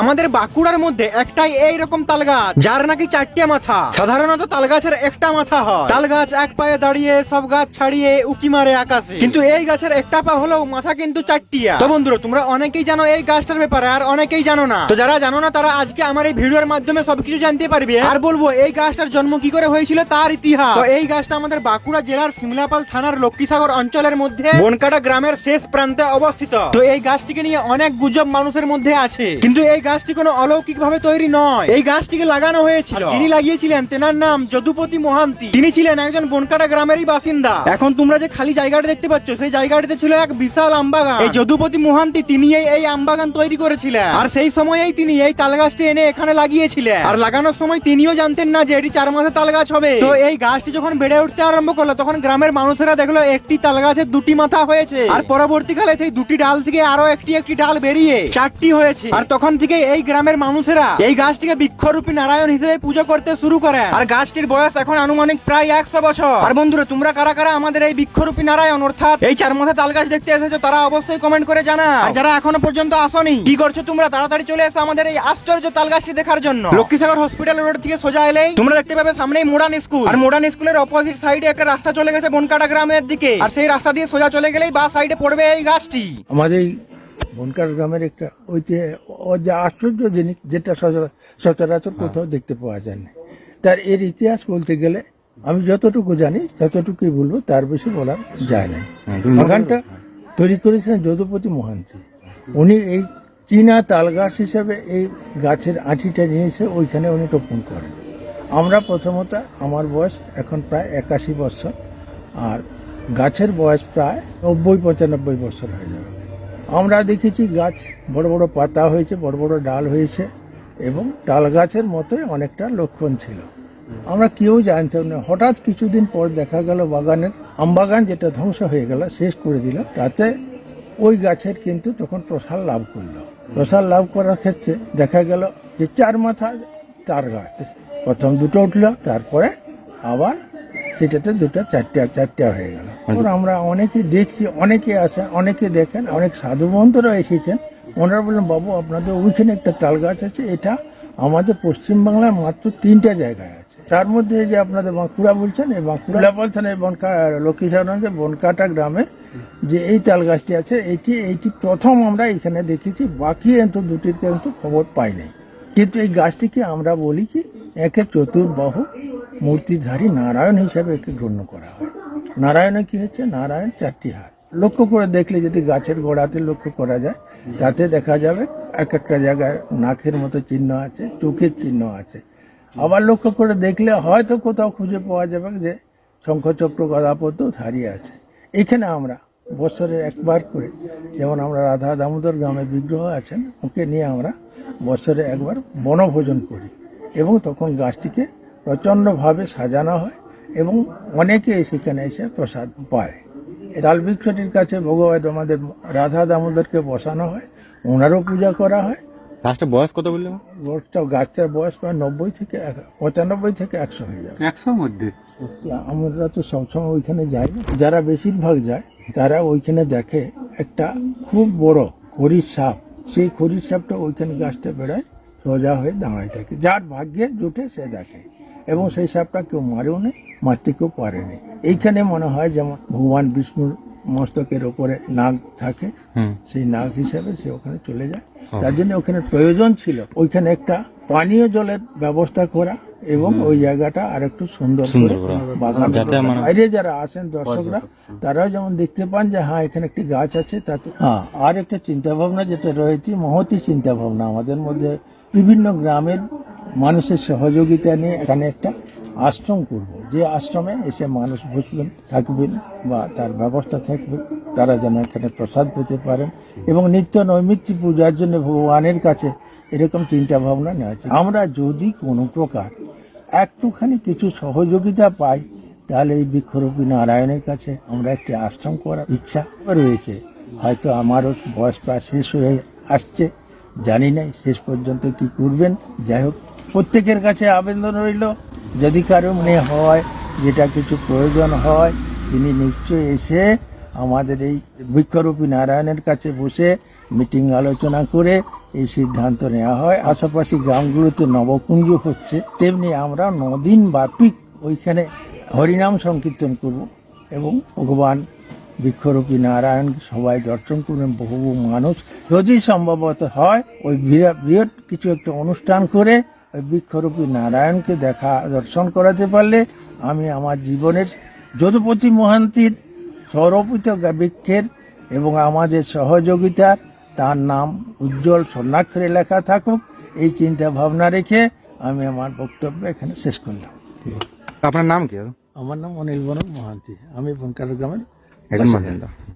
আমাদের বাঁকুড়ার মধ্যে একটাই এই রকম তাল গাছ যার নাকি চারটে মাথা। সাধারণত তাল গাছের একটা মাথা হয়। তাল গাছ এক পায়ে দাঁড়িয়ে, সব গাছ ছাড়িয়ে, উকি মারে আকাশে। কিন্তু এই গাছের একটা পা হলেও মাথা কিন্তু চারটিয়া। তো বন্ধুরা, তোমরা অনেকেই জানো এই গাছটার ব্যাপারে, আর অনেকেই জানো না। তো যারা জানো না, তারা আজকে আমার এই ভিডিওর মাধ্যমে সবকিছু জানতে পারবে। আর বলব, এই গাছটার জন্ম কি করে হয়েছিল তার ইতিহাস। এই গাছটা আমাদের বাঁকুড়া জেলার সিমলাপাল থানার লক্ষ্মীসাগর অঞ্চলের মধ্যে বনকাটা গ্রামের শেষ প্রান্তে অবস্থিত। তো এই গাছটিকে নিয়ে অনেক গুজব মানুষের মধ্যে আছে। কিন্তু এই গাছটি কোনো অলৌকিক ভাবে তৈরি নয়। এই গাছটিকে লাগানো হয়েছিল। যিনি লাগিয়েছিলেন তেনার নাম যদুপতি মহান্তি। তিনি ছিলেন একজন বনকাটা গ্রামেরই বাসিন্দা। এখন তোমরা যে খালি জায়গাটা দেখতে পাচ্ছ সেই জায়গাটিতে ছিল এক বিশাল আমবাগান। এই যদুপতি মহান্তি তিনি এই এই আমবাগান তৈরি করেছিলেন। আর সেই সময়েই তিনি এই তাল গাছটি এনে এখানে লাগিয়েছিলেন। আর লাগানোর সময় তিনিও জানতেন না যে এটি চার মাসে তাল গাছ হবে। তো এই গাছটি যখন বেড়ে উঠতে আরম্ভ করল তখন গ্রামের মানুষেরা দেখল একটি তাল গাছের দুটি মাথা হয়েছে। আর পরবর্তীকালে সেই দুটি ডাল থেকে আরও একটি একটি ডাল বেরিয়ে চারটি হয়েছে। আর তখন থেকে এই গ্রামের মানুষেরা এই গাছটিকে বৃক্ষরূপী নারায়ণ হিসেবে পুজো করতে শুরু করে আর গাছটির বয়স এখন আনুমানিক প্রায় একশো বছর। আর বন্ধুরা, তোমরা কারা কারা আমাদের এই বৃক্ষরূপী নারায়ণ, অর্থাৎ এই চার মাথা তাল গাছ দেখতে এসেছ, তারা অবশ্যই কমেন্ট করে জানা যারা এখনও পর্যন্ত আসনি, কি করছ তোমরা? তাড়াতাড়ি চলে এসো আমাদের এই আশ্চর্য তাল গাছটি দেখার জন্য। লক্ষ্মীসাগর হসপিটাল রোড থেকে সোজা এলেই তোমরা দেখতে পাবে সামনেই মডার্ন স্কুল আর মডার্ন স্কুলের অপোজিট সাইডে একটা রাস্তা চলে গেছে বনকাটা গ্রামের দিকে। আর সেই রাস্তা দিয়ে সোজা চলে গেলেই বা সাইডে পড়বে এই গাছটি। আমাদের বনকার গ্রামের একটা ঐতি ও যে আশ্চর্য জিনিস যেটা সচরা- সচরাচর কোথাও দেখতে পাওয়া যায় না তার এর ইতিহাস বলতে গেলে আমি যতটুকু জানি ততটুকুই বলব তার বেশি বলা যায় না বাগানটা তৈরি করেছিলেন যদুপতি মহান্তি। উনি এই চীনা তাল গাছ হিসেবে এই গাছের আঁটিটা নিয়ে এসে ওইখানে উনি রোপণ করেন। আমরা প্রথমত আমার বয়স এখন প্রায় একাশি বছর আর গাছের বয়স প্রায় নব্বই পঁচানব্বই বছর হয়ে যাবে। আমরা দেখেছি গাছ, বড় বড় পাতা হয়েছে, বড় বড় ডাল হয়েছে এবং তাল গাছের মতোই অনেকটা লক্ষণ ছিল। আমরা কেউ জানতাম না। হঠাৎ কিছুদিন পর দেখা গেল বাগানের আমবাগান যেটা ধ্বংস হয়ে গেল, শেষ করে দিল। তাতে ওই গাছের কিন্তু তখন প্রসার লাভ করল। প্রসার লাভ করার ক্ষেত্রে দেখা গেল যে চার মাথা তার গাছ। প্রথম দুটো উঠল, তারপরে আবার সেটাতে দুটো চারটে চারটে হয়ে গেল। ওর আমরা অনেকে দেখছি অনেকে আসেন অনেকে দেখেন অনেক সাধু মন্তরা এসেছেন। ওনারা বললেন বাবু আপনাদের ওইখানে একটা তাল গাছ আছে এটা আমাদের পশ্চিমবাংলায় মাত্র তিনটা জায়গায় আছে। তার মধ্যে যে আপনাদের বাঁকুড়া বলছেন এই বাঁকুড়া বলছেন এই বনকা লক্ষ্মীসাগরগঞ্জের বনকাটা গ্রামে যে এই তাল গাছটি আছে এটি এইটি প্রথম আমরা এখানে দেখেছি বাকি কিন্তু দুটির কিন্তু খবর পাই নাই কিন্তু এই গাছটিকে আমরা বলি কি একে চতুর্বাহু মূর্তিধারী নারায়ণ হিসাবে একে গণ্য করা হয়। নারায়ণে কি হচ্ছে? নারায়ণ চারটি হাত। লক্ষ্য করে দেখলে যদি গাছের গোড়াতে লক্ষ্য করা যায়, তাতে দেখা যাবে এক একটা জায়গায় নাকের মতো চিহ্ন আছে, চোখের চিহ্ন আছে। আবার লক্ষ্য করে দেখলে হয়তো কোথাও খুঁজে পাওয়া যাবে যে শঙ্খচক্র গদাপদ্ম ধারিয়ে আছে। এখানে আমরা বছরে একবার করে, যেমন আমরা রাধা দামোদর গ্রামে বিগ্রহ আছেন, ওকে নিয়ে আমরা বছরে একবার বনভোজন করি এবং তখন গাছটিকে প্রচণ্ডভাবে সাজানো হয় এবং অনেকে সেখানে এসে প্রসাদ পায়। তাল বৃক্ষটির কাছে ভগবান আমাদের রাধা দামোদরকে বসানো হয় ওনারও পূজা করা হয়। গাছটা বয়স কত বললে গাছটা গাছটার বয়স প্রায় নব্বই থেকে এক- পঁচানব্বই থেকে একশো হয়ে যাবে। একশোর মধ্যে? আমরা তো সবসময় ওইখানে যাই না। যারা বেশিরভাগ যায় তারা ওইখানে দেখে একটা খুব বড় খড়ির সাপ। সেই খড়ির সাপটা ওইখানে গাছটা বেড়ায় সোজা হয়ে দাঁড়ায় থাকে। যার ভাগ্যে জুটে সে দেখে। এবং সেই সাপটা কেউ মারেও নেই মারতে কেউ পারেনি এইখানে মনে হয় যেমন ভগবান বিষ্ণুর মস্তকের ওপরে নাগ থাকে সেই নাগ হিসাবে সে ওখানে চলে যায়। তার জন্য ওখানে প্রয়োজন ছিল। ওইখানে একটা পানীয় জলের ব্যবস্থা করা এবং ওই জায়গাটা আর একটু সুন্দর বাগান মানে- বাইরে যারা আসেন দর্শকরা তারাও যেমন দেখতে পান যে হ্যাঁ এখানে একটি গাছ আছে। তাতে হ্যাঁ। আর একটা চিন্তা ভাবনা যেটা রয়েছে মহতি চিন্তা ভাবনা আমাদের মধ্যে বিভিন্ন গ্রামের মানুষের সহযোগিতা নিয়ে এখানে একটা আশ্রম করব। যে আশ্রমে এসে মানুষ বসবেন, থাকবেন বা তার ব্যবস্থা থাকবে, তারা যেন এখানে প্রসাদ পেতে পারেন এবং নিত্য নৈমিত্য পূজার জন্য ভগবানের কাছে এরকম চিন্তা ভাবনা নেওয়া হয়েছে। আমরা যদি কোনো প্রকার একটুখানি কিছু সহযোগিতা পাই, তাহলে এই বৃক্ষরূপী নারায়ণের কাছে আমরা একটি আশ্রম করার ইচ্ছা রয়েছে। হয়তো আমারও বয়স প্রায় শেষ হয়ে আসছে, জানি নাই শেষ পর্যন্ত কি করবেন। যাই হোক প্রত্যেকের কাছে আবেদন রইল। যদি কারও মনে হয় যেটা কিছু প্রয়োজন হয়, তিনি নিশ্চয়ই এসে আমাদের এই বৃক্ষরূপী নারায়ণের কাছে বসে মিটিং আলোচনা করে এই সিদ্ধান্ত নেওয়া হয়। আশেপাশে গ্রামগুলোতে নবকুঞ্জ হচ্ছে। তেমনি আমরা নদিন বাপিক ওইখানে হরিনাম সংকীর্তন করব এবং ভগবান বৃক্ষরূপী নারায়ণ সবাই দর্শন করবেন। বহু মানুষ। যদি সম্ভবত হয়, ওই বিরাট বৃহৎ কিছু একটা অনুষ্ঠান করে বৃক্ষরূপী নারায়ণকে দেখা দর্শন করাতে পারলে আমি আমার জীবনের যদুপতি মহান্তির সৌরপিত বৃক্ষের এবং আমাদের সহযোগিতা তার নাম উজ্জ্বল স্বর্ণাক্ষরে লেখা থাকুক এই চিন্তা ভাবনা রেখে আমি আমার বক্তব্য এখানে শেষ করলাম। আপনার নাম কি? আমার নাম অনিল বনক মহান্তি। আমি বনকার গ্রামের একজন বাসিন্দা।